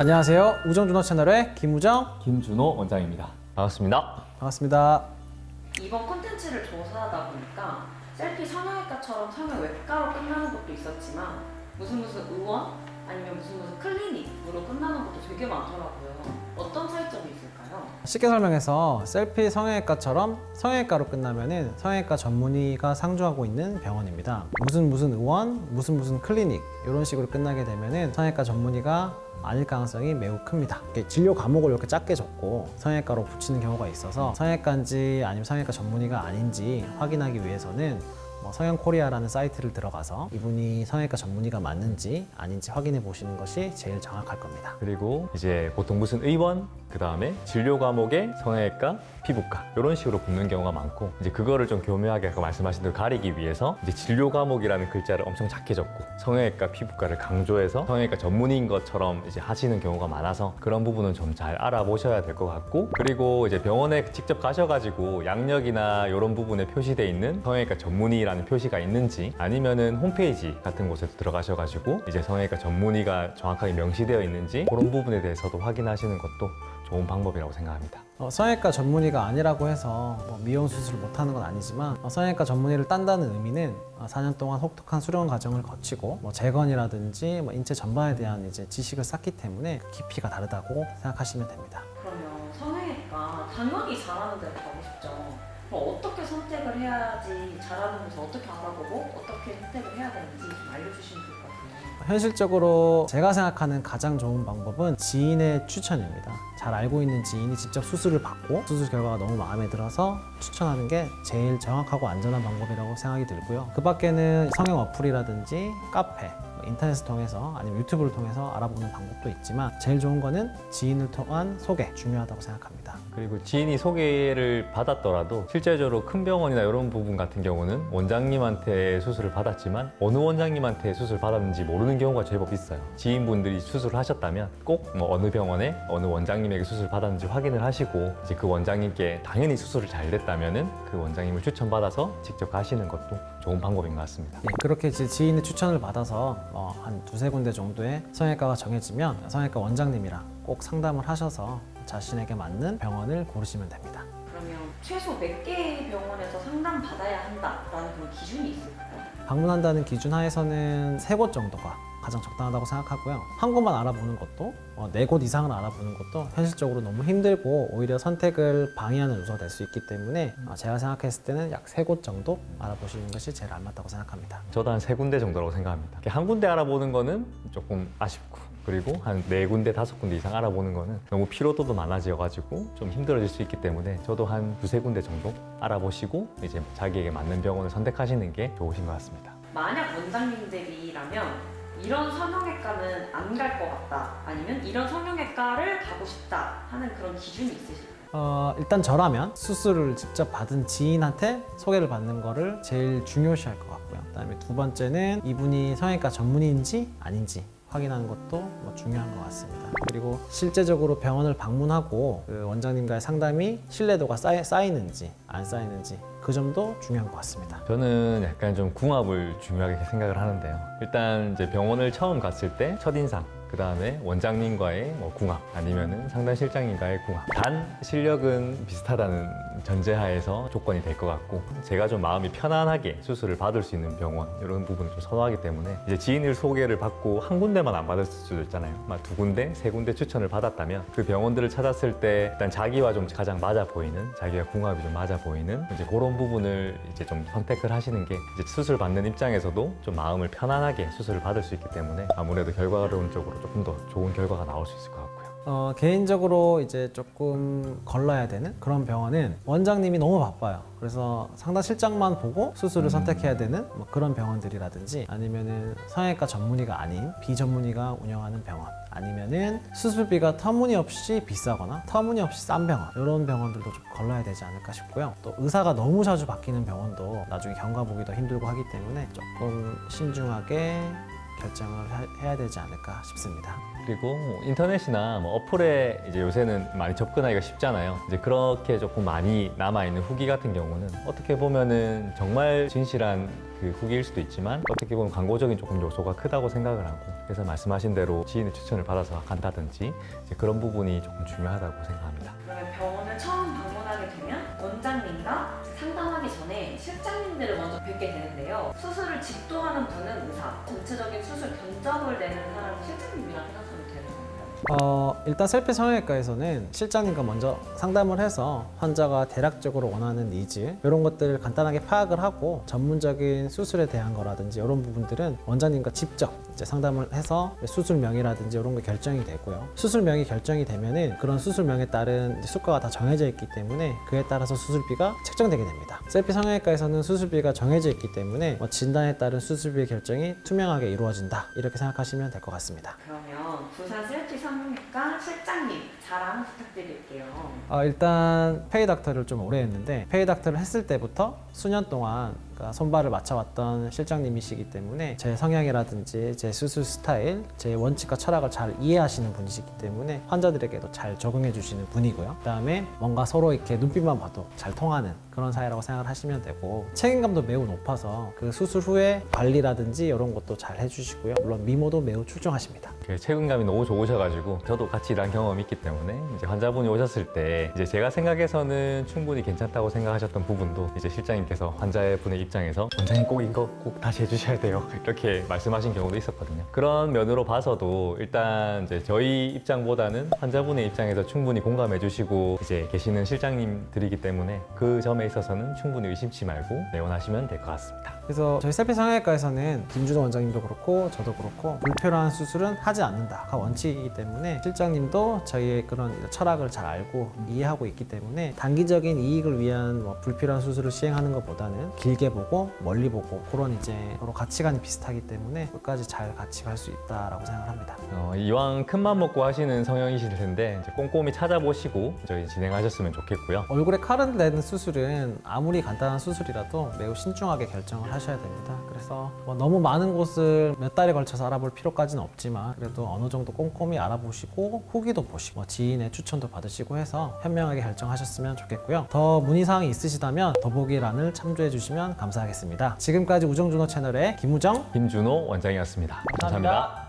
안녕하세요. 우정준호 채널의 김우정 김준호 원장입니다. 반갑습니다. 반갑습니다. 이번 콘텐츠를 조사하다 보니까 셀피 성형외과처럼 성형 외과로 끝나는 것도 있었지만 무슨 무슨 의원 아니면 무슨 클리닉으로 끝나는 것도 되게 많더라고요. 어떤 차이점이 있을까요? 쉽게 설명해서 셀피 성형외과처럼 성형외과로 끝나면은 성형외과 전문의가 상주하고 있는 병원입니다. 무슨 무슨 의원, 무슨 무슨 클리닉 이런 식으로 끝나게 되면은 성형외과 전문의가 아닐 가능성이 매우 큽니다. 진료 과목을 이렇게 작게 적고 성형외과로 붙이는 경우가 있어서 성형외과인지 아니면 성형외과 전문의가 아닌지 확인하기 위해서는 뭐 성형코리아라는 사이트를 들어가서 이분이 성형외과 전문의가 맞는지 아닌지 확인해 보시는 것이 제일 정확할 겁니다. 그리고 이제 보통 무슨 의원, 그 다음에 진료 과목에 성형외과, 피부과 이런 식으로 붙는 경우가 많고 이제 그거를 좀 교묘하게 아까 말씀하신 대로 가리기 위해서 이제 진료 과목이라는 글자를 엄청 작게 적고 성형외과, 피부과를 강조해서 성형외과 전문의인 것처럼 이제 하시는 경우가 많아서 그런 부분은 좀 잘 알아보셔야 될 것 같고 그리고 이제 병원에 직접 가셔가지고 양력이나 이런 부분에 표시돼 있는 성형외과 전문의 라는 표시가 있는지 아니면은 홈페이지 같은 곳에 들어가셔가지고 이제 성형외과 전문의가 정확하게 명시되어 있는지 그런 부분에 대해서도 확인하시는 것도 좋은 방법이라고 생각합니다. 어, 성형외과 전문의가 아니라고 해서 뭐 미용 수술을 못하는 건 아니지만 어, 성형외과 전문의를 딴다는 의미는 어, 4년 동안 혹독한 수련 과정을 거치고 뭐 재건이라든지 뭐 인체 전반에 대한 이제 지식을 쌓기 때문에 그 깊이가 다르다고 생각하시면 됩니다. 그러면 성형외과 당연히 잘하는 싶죠. 그럼 어떻게 선택을 해야지 잘하는 곳을 어떻게 알아보고 어떻게 선택을 해야 되는지 좀 알려주시면 좋을 것 같아요. 현실적으로 제가 생각하는 가장 좋은 방법은 지인의 추천입니다. 잘 알고 있는 지인이 직접 수술을 받고 수술 결과가 너무 마음에 들어서 추천하는 게 제일 정확하고 안전한 방법이라고 생각이 들고요. 그 밖에는 성형 어플이라든지 카페, 뭐 인터넷을 통해서 아니면 유튜브를 통해서 알아보는 방법도 있지만 제일 좋은 거는 지인을 통한 소개 중요하다고 생각합니다. 그리고 지인이 소개를 받았더라도 실제적으로 큰 병원이나 이런 부분 같은 경우는 원장님한테 수술을 받았지만 어느 원장님한테 수술 받았는지 모르는 경우가 제법 있어요. 지인분들이 수술을 하셨다면 꼭 뭐 어느 병원에 어느 원장님에게 수술 받았는지 확인을 하시고 이제 그 원장님께 당연히 수술을 잘 됐다면은 그 원장님을 추천받아서 직접 가시는 것도 좋은 방법인 것 같습니다. 예, 그렇게 이제 지인의 추천을 받아서 어, 한 두세 군데 정도의 성형외과가 정해지면 성형외과 원장님이랑 꼭 상담을 하셔서 자신에게 맞는 병원을 고르시면 됩니다. 그러면 최소 몇 개의 병원에서 상담 받아야 한다라는 그런 기준이 있을까요? 방문한다는 기준 하에서는 세 곳 정도가 가장 적당하다고 생각하고요. 한 곳만 알아보는 것도 어, 네곳 이상을 알아보는 것도 현실적으로 너무 힘들고 오히려 선택을 방해하는 요소가 될 수 있기 때문에 어, 제가 생각했을 때는 약 세 곳 정도 알아보시는 것이 제일 알맞다고 생각합니다. 저도 한 세 군데 정도라고 생각합니다. 한 군데 알아보는 거는 조금 아쉽고 그리고 한 네 군데 다섯 군데 이상 알아보는 거는 너무 피로도도 많아져가지고 좀 힘들어질 수 있기 때문에 저도 한 두세 군데 정도 알아보시고 이제 자기에게 맞는 병원을 선택하시는 게 좋으신 것 같습니다. 만약 원장님들이라면 이런 성형외과는 안 갈 것 같다 아니면 이런 성형외과를 가고 싶다 하는 그런 기준이 있으실까요? 어, 일단 저라면 수술을 직접 받은 지인한테 소개를 받는 거를 제일 중요시할 것 같고요. 그다음에 두 번째는 이분이 성형외과 전문의인지 아닌지 확인하는 것도 뭐 중요한 것 같습니다. 그리고 실제적으로 병원을 방문하고 그 원장님과의 상담이 신뢰도가 쌓이, 쌓이는지 안 쌓이는지 그 점도 중요한 것 같습니다. 저는 약간 좀 궁합을 중요하게 생각을 하는데요. 일단 이제 병원을 처음 갔을 때 첫인상, 그 다음에 원장님과의 뭐 궁합, 아니면은 상담 실장님과의 궁합. 단 실력은 비슷하다는 전제하에서 조건이 될 것 같고, 제가 좀 마음이 편안하게 수술을 받을 수 있는 병원, 이런 부분을 좀 선호하기 때문에 이제 지인을 소개를 받고 한 군데만 안 받을 수도 있잖아요. 막 두 군데, 세 군데 추천을 받았다면 그 병원들을 찾았을 때 일단 자기와 좀 가장 맞아 보이는, 자기가 궁합이 좀 맞아 보이는 이제 그런 부분을 이제 좀 선택을 하시는 게 이제 수술 받는 입장에서도 좀 마음을 편안하게 수술을 받을 수 있기 때문에 아무래도 결과론적으로 조금 더 좋은 결과가 나올 수 있을 것 같고요. 어, 개인적으로 이제 조금 걸러야 되는 그런 병원은 원장님이 너무 바빠요. 그래서 상담 실장만 보고 수술을 선택해야 되는 뭐 그런 병원들이라든지 아니면은 성형외과 전문의가 아닌 비전문의가 운영하는 병원 아니면은 수술비가 터무니없이 비싸거나 터무니없이 싼 병원 이런 병원들도 좀 걸러야 되지 않을까 싶고요. 또 의사가 너무 자주 바뀌는 병원도 나중에 경과 보기도 힘들고 하기 때문에 조금 신중하게 결정을 하- 해야 되지 않을까 싶습니다. 그리고 뭐 인터넷이나 뭐 어플에 이제 요새는 많이 접근하기가 쉽잖아요. 이제 그렇게 조금 많이 남아 있는 후기 같은 경우는 어떻게 보면은 정말 진실한 그 후기일 수도 있지만 어떻게 보면 광고적인 조금 요소가 크다고 생각을 하고 그래서 말씀하신 대로 지인의 추천을 받아서 간다든지 이제 그런 부분이 조금 중요하다고 생각합니다. 그러면 병원을 처음 방문하게 되면 원장님과 상담하기 전에 실장님들을 먼저 뵙게 되는데요. 수술을 집도하는 분은 의사, 전체적인 수술 견적을 내는 사람은 실장님이라 생각하면 되는 건가요? 어, 일단 셀피 성형외과에서는 실장님과 먼저 상담을 해서 환자가 대략적으로 원하는 니즈 이런 것들을 간단하게 파악을 하고 전문적인 수술에 대한 거라든지 이런 부분들은 원장님과 직접 이제 상담을 해서 수술명이라든지 이런 게 결정이 되고요. 수술명이 결정이 되면은 그런 수술명에 따른 수가가 다 정해져 있기 때문에 그에 따라서 수술비가 책정되게 됩니다. 셀피 성형외과에서는 수술비가 정해져 있기 때문에 뭐 진단에 따른 수술비 결정이 투명하게 이루어진다 이렇게 생각하시면 될 것 같습니다. 그러면 부산 셀피 성형외과 실장님 자랑 부탁드릴게요. 어, 일단 페이 닥터를 좀 오래 했는데 페이 닥터를 했을 때부터 수년 동안 그러니까 손발을 맞춰왔던 실장님이시기 때문에 제 성향이라든지 제 수술 스타일, 제 원칙과 철학을 잘 이해하시는 분이시기 때문에 환자들에게도 잘 적응해 주시는 분이고요. 그다음에 뭔가 서로 이렇게 눈빛만 봐도 잘 통하는 그런 사이라고 생각을 하시면 되고 책임감도 매우 높아서 그 수술 후에 관리라든지 이런 것도 잘 해주시고요. 물론 미모도 매우 출중하십니다. 그 책임감이 너무 좋으셔가지고 저도 같이 일한 경험이 있기 때문에 이제 환자분이 오셨을 때 이제 제가 생각해서는 충분히 괜찮다고 생각하셨던 부분도 이제 실장님께서 환자의 분의 입장에서 원장님 꼭 이거 꼭 다시 해주셔야 돼요 이렇게 말씀하신 경우도 있었거든요 그런 면으로 봐서도 일단 이제 저희 입장보다는 환자분의 입장에서 충분히 공감해 주시고 이제 계시는 실장님들이기 때문에 그 점에 있어서는 충분히 의심치 말고 내원하시면 될 것 같습니다. 그래서 저희 셀피 성형외과에서는 김준호 원장님도 그렇고 저도 그렇고 불필요한 수술은 하지 않는다가 원칙이기 때문에 실장님도 저희의 그런 철학을 잘 알고 이해하고 있기 때문에 단기적인 이익을 위한 뭐 불필요한 수술을 시행하는 것보다는 길게 보고 멀리 보고 그런 이제 서로 가치관이 비슷하기 때문에 끝까지 잘 같이 갈 수 있다라고 생각을 합니다. 어, 이왕 큰맘 먹고 하시는 성형이실 텐데 이제 꼼꼼히 찾아보시고 저희 진행하셨으면 좋겠고요. 얼굴에 칼을 내는 수술은 아무리 간단한 수술이라도 매우 신중하게 결정을 하 셔야 됩니다. 그래서 뭐 너무 많은 곳을 몇 달에 걸쳐서 알아볼 필요까지는 없지만 그래도 어느 정도 꼼꼼히 알아보시고 후기도 보시고 뭐 지인의 추천도 받으시고 해서 현명하게 결정하셨으면 좋겠고요. 더 문의사항이 있으시다면 더보기란을 참조해 주시면 감사하겠습니다. 지금까지 우정준호 채널의 김우정 김준호 원장이었습니다 감사합니다. 감사합니다.